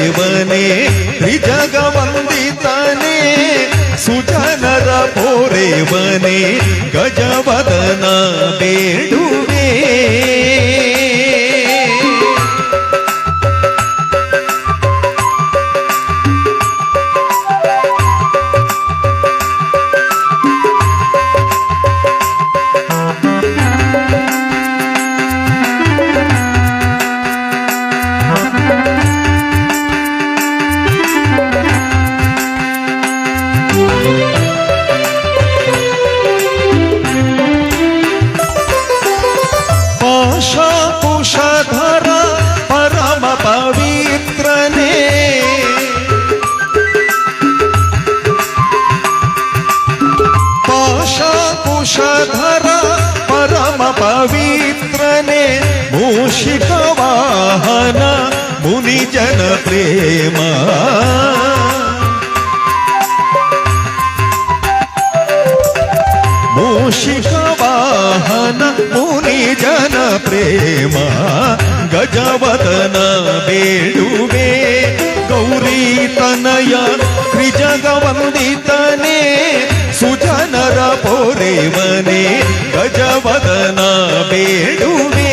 ಪೋರೇವನೇ ತ್ರಿಜಗ ವಂದಿತನೇ ಸುಜನರ ಪೋರೇವನೇ ಗಜವದನ వంశధర పరమ పవిత్రనే మూషిక వాహన మునిజన ప్రేమ. మూషిక వాహన మునిజన ప్రేమ గజవదన వేణువే గౌరీ తనయ త్రిజగవందిత ಪೋರೇವನೇ ಗಜವದನ ಬೇಡುವೆ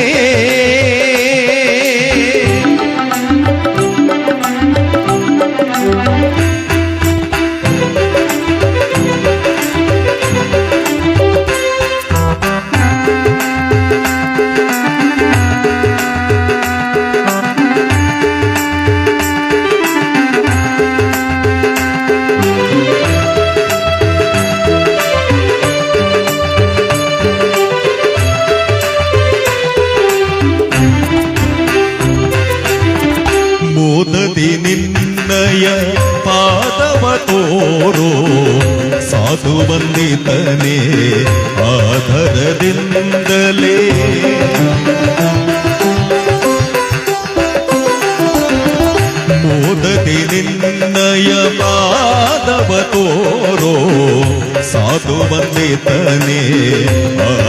ನಿನ್ನಯ ಪಾದವ ತೋರೋ ಸಾಧು ವಂದಿತನೇ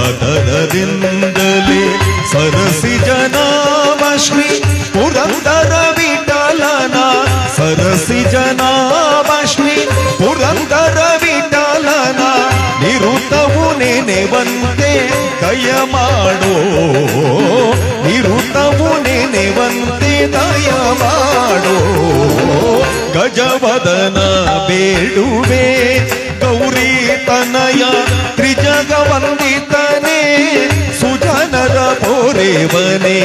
ಆಧರದಿಂದಲೇ ಸರಸಿ ಜನಾಮ ಶ್ರೀ ಪುರಂದರ ವಿಠಲನ ಸರಸಿ ಜನಾಮ ಶ್ರೀ ಪುರಂದರ ವಿಠಲನ ನಿರುತವು ನೆನೆವಂತೆ ದಯ ಮಾಡೋ ನಿರುತವು ನೆನೆವಂತೆ ದಯ ಮಾಡೋ ಗಜವದನ ಬೇಡುವೆ ಗೌರಿ ತನಯ ತ್ರಿಜಗ ವಂದಿತನೇ ಸುಜನರ ಪೋರೇವನೇ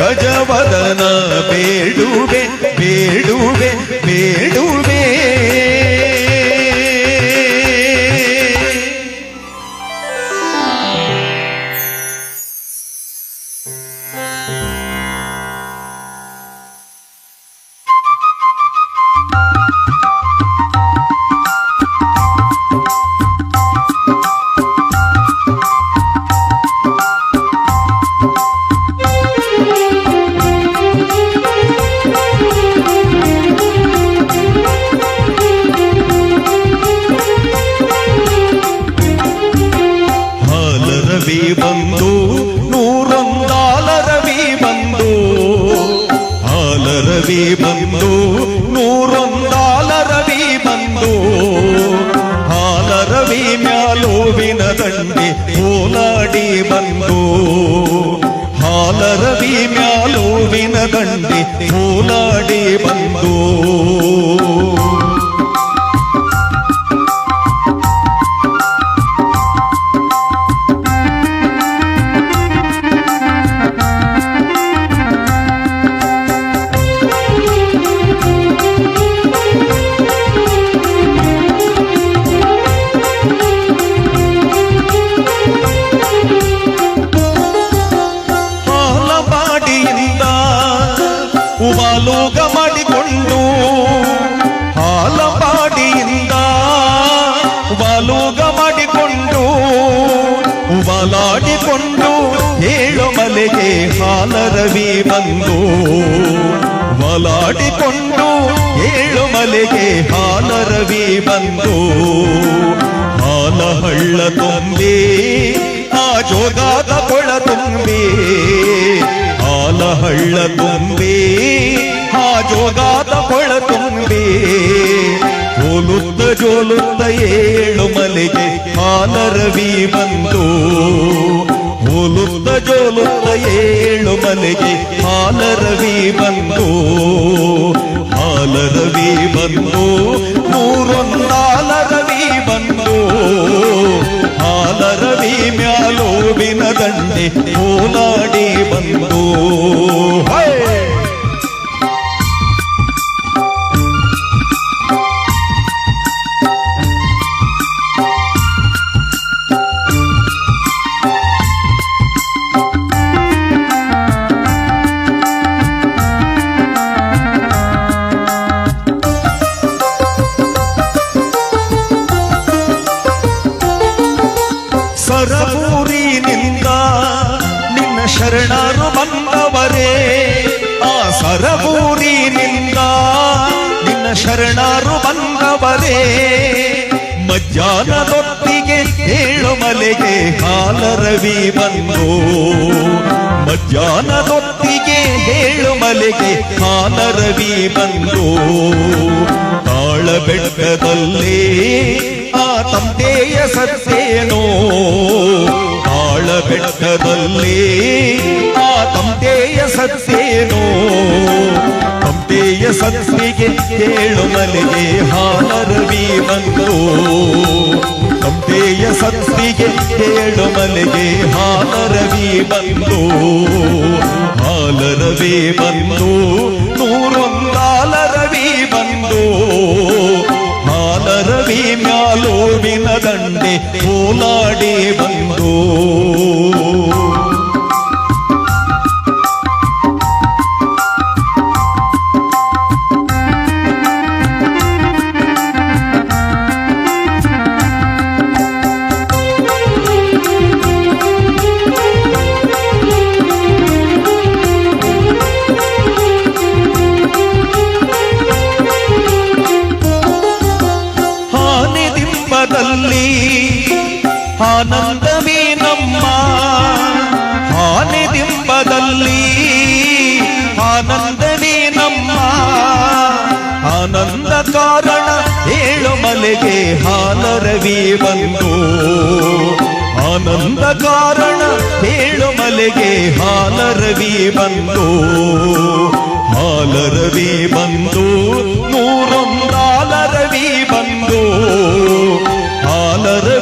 ಗಜವದನ ಬೇಡುವೆ ಬೇಡುವೆ ಬೇಡುವೆ ಹಾಲರವಿ ಬಂದು ನೂರೊಂದಾಲರವಿ ಬಂದು ಹಾಲರವಿ ಬಂದು ನೂರೊಂದಾಲರವಿ ಬಂದು ಹಾಲರವಿ ಮ್ಯಾಲೋವಿನ ದಂಡಿ ಹೋಲಾಡಿ ಬಂದು ಹಾಲರವಿ ಮ್ಯಾಲೋವಿನ ದಂಡಿ ಹೋಲಾಡಿ ಬಂದು ಉವಾಲೋಗ ಮಾಡಿಕೊಂಡು ಹಾಲಪಾಡಿಯಿಂದ ಉವಾಲೋಗ ಮಾಡಿಕೊಂಡು ಉವಾಲಾಡಿಕೊಂಡು ಏಳು ಮಲೆಗೆ ಹಾಲರವಿ ಬಂದು ಹಾಲಾಡಿಕೊಂಡು ಏಳು ಮಲೆಗೆ ಹಾಲರವಿ ಬಂದು ಹಾಲ ಹಳ್ಳ ತುಂಬಿ, ಆ ಜೋಗಾದ ಕೊಳ ತುಂಬಿ ಹಳ್ಳ ತುಂಬಿ ಆ ಜೋಗಾದ ಕೊಳ ತುಂಬಿ ಹೋಲುತ್ತ ಜೋಲುತ್ತ ಏಳು ಮಲೆಗೆ ಹಾಲರವಿ ಬಂದು ಹೋಲುತ್ತ ಜೋಲುತ್ತ ಏಳು ಮಲೆಗೆ ಹಾಲರವಿ ಬಂದು ಹಾಲರವಿ ಬಂದು ನೂರೊಂದಾಲರವಿ ಮ್ಯಾಲೋಬಿನ ದಂಡೆ ಓಲಾಡಿ ಬಂದು. ಸರಬೂರಿನಿಂದ ನಿನ್ನ ಶರಣರು ಬಂದವರೇ ಆ ಸರಬೂರಿನಿಂದ ನಿನ್ನ ಶರಣರು ಬಂದವರೇ ಮಧ್ಯಾಹ್ನದೊತ್ತಿಗೆ ಏಳು ಮಲೆಗೆ ಹಾಲರವಿ ಬಂದು ಮಧ್ಯಾಹ್ನದೊತ್ತಿಗೆ ಏಳು ಮಲೆಗೆ ಹಾಲರವಿ ಬಂದು ತಾಳ ಬೆಟ್ಟದಲ್ಲಿ ಆ ತಂದೆಯ ಸತ್ಯೇನೋ ತಾಳ ಬೆಟ್ಟದಲ್ಲಿ ಆ ತಂದೆಯ ಸತ್ಯೇನೋ ತಂದೆಯ ಸತ್ವಿಗೆ ಏಳು ಮಲೆಗೆ ಹಾಲರವಿ ಬಂದು. ತಂದೆಯ ಸತ್ವಿಗೆ ಏಳು ಮಲೆಗೆ ಹಾಲರವಿ ಬಂದು. ಹಾಲರವಿ ಬಂದು ನೂರೊಂದಾಲರವಿ పూలాడే ಆನಂದವೇ ನಮ್ಮ ಹಾನಿದಿಂಬದಲ್ಲಿ ಆನಂದವೇ ನಮ್ಮ ಆನಂದ ಕಾರಣ ಏಳು ಮಲೆಗೆ ಹಾಲರವಿ ಬಂದು ಆನಂದ ಕಾರಣ ಏಳು ಮಲೆಗೆ ಹಾಲರವಿ ಬಂದು ಹಾಲರವಿ ಬಂದು ನೂರೊಂದಾಲರವಿ ಬಂದು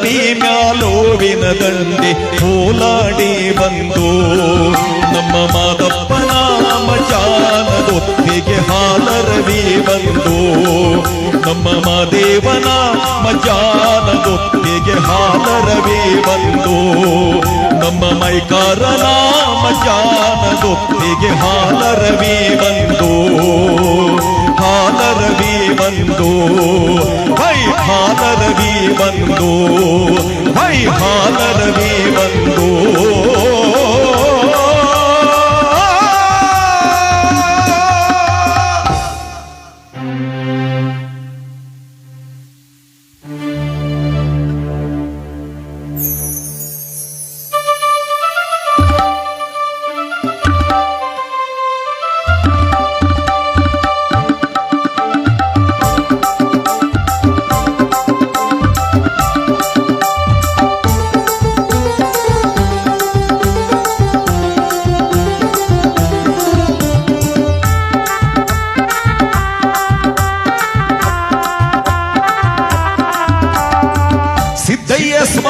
ಹಾಲರವಿ ಮ್ಯಾಲೋವಿನ ದಂಡೆ ಕೋಲಾಡಿ ಬಂದು ನಮ್ಮ ಮಾದಪ್ಪನ ಮಜಾನದೊತ್ತಿಗೆ ಹಾಲರವಿ ಬಂದು ನಮ್ಮ ಮಾದೇವನ ಮಜಾನದೊತ್ತಿಗೆ ಹಾಲರವಿ ಬಂದು ನಮ್ಮ ಮೈಕಾರನ ಮಜಾನದೊತ್ತಿಗೆ ಹಾಲರವಿ ಬಂದು ಹಾಲರವಿ ಬಂದು ಹಾಲರವಿ ಬಂದು ಹೈ ಹಾಲರವಿ ಬಂದು.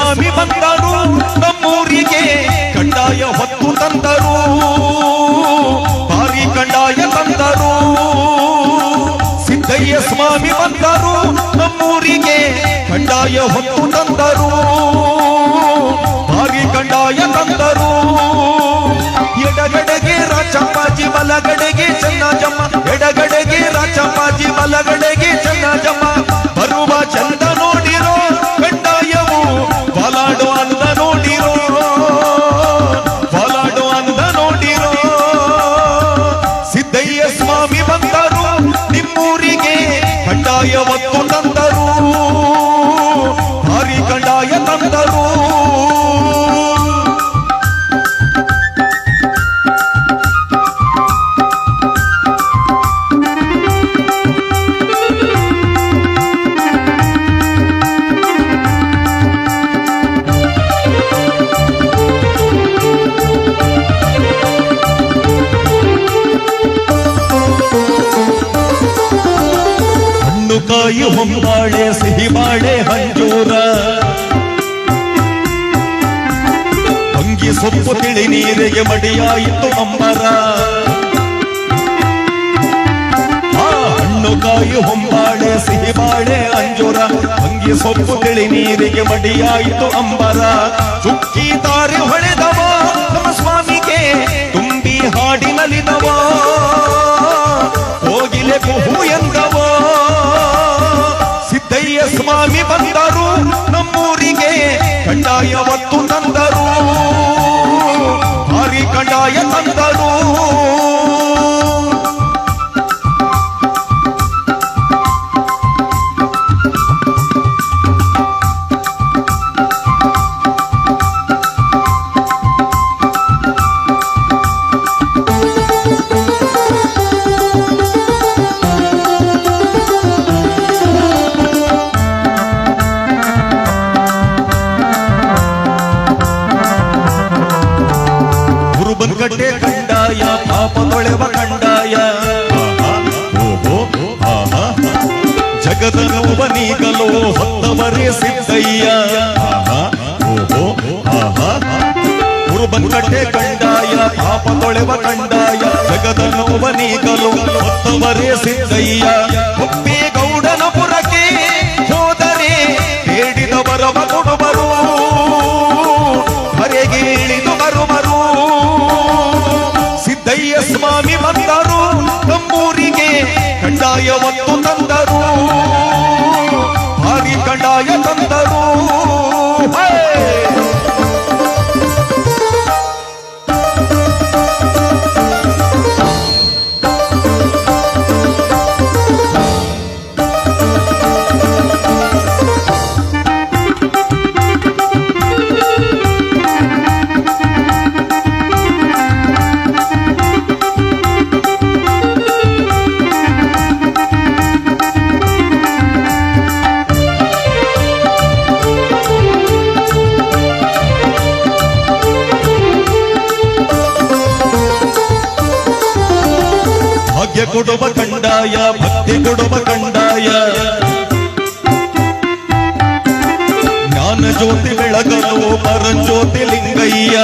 ಸ್ವಾಮಿ ಬಂದರು ನಮ್ಮೂರಿಗೆ ಕಂಡಾಯ ಹೊತ್ತು ತಂದರು. ಭಾರಿ ಕಂಡಾಯ ತಂದರು. ಸಿದ್ದಯ್ಯ ಸ್ವಾಮಿ ಬಂದರು. ನಮ್ಮೂರಿಗೆ ಕಂಡಾಯ ಹೊತ್ತು ತಂದರು. ಭಾರಿ ಕಂಡಾಯ ತಂದರು. ಎಡಗಡೆಗೆ ರಾಜಪ್ಪಾಜಿ, ಬಲಗಡೆಗೆ ಚೆನ್ನಜಮ್ಮ. ಎಡಗಡೆಗೆ ರಾಜಪ್ಪಾಜಿ ಬಲಗಡೆಗೆ ನೀರಿಗೆ ಮಡಿಯಾಯಿತು ಅಂಬರ. ಹಣ್ಣು ಕಾಯಿ ಹೊಂಬಾಳೆ ಸಿಹಿಬಾಳೆ ಅಂಜೂರ, ಅಂಗಿ ಸೊಪ್ಪು ತಿಳಿ ನೀರಿಗೆ ಮಡಿಯಾಯಿತು ಅಂಬರ. ಚುಕ್ಕಿ ತಾರೆ ಹೊಳೆದವ ನಮ್ಮ ಸ್ವಾಮಿಗೆ, ತುಂಬಿ ಹಾಡಿನಲಿದವ. ಹೋಗಿಲೆ ಕುಹು கண்டாய தந்த ಕಂಡಾಯ ಪಾಪ ತೊಳೆವ ಕಂಡಾಯ ಆಹಾ, ಓಹೋ, ಆಹಾ. ಜಗದ ನೋವನೀಗಲೋ ಹೊತ್ತವರೇ ಸಿದ್ದಯ್ಯ ಆಹಾ, ಓಹೋ, ಆಹಾ. ಗುರುಬನ್ ಕಟ್ಟೆ ಕಂಡಾಯ ಪಾಪ ತೊಳೆವ ಕಂಡಾಯ ಜಗದ ನೋವನೀಗಲೋ ಹೊತ್ತವರೇ ಸಿದ್ದಯ್ಯ ಭಾಗ್ಯ ಕೊಡುವ ಕಂಡಾಯ ಭಕ್ತಿ ಕೊಡುವ ಕಂಡಾಯ. ಜ್ಞಾನ ಜ್ಯೋತಿ ಬೆಳಗಲು ಪರಂಜ್ಯೋತಿ ಲಿಂಗಯ್ಯ.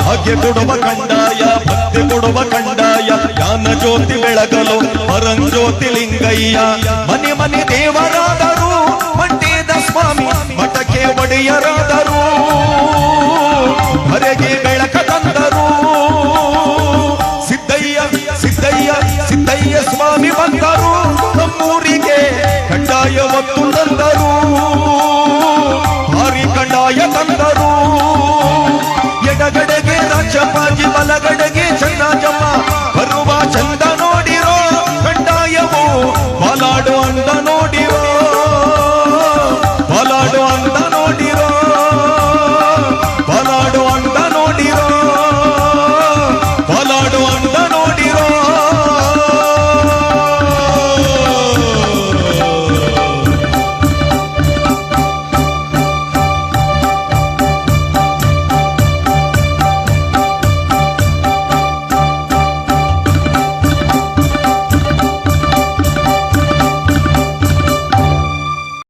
ಭಾಗ್ಯ ಕೊಡುವ ಕಂಡಾಯ ಭಕ್ತಿ ಕೊಡುವ ಕಂಡಾಯ. ಜ್ಞಾನ ಜ್ಯೋತಿ ಬೆಳಗಲು ಪರಂಜ್ಯೋತಿ ಲಿಂಗಯ್ಯ. ಮನೆ ಮನೆ ದೇವರಾದರು, ಮಂಡ್ಯದ ಸ್ವಾಮಿ, ಮಠಕ್ಕೆ ಒಡೆಯರಾದರು.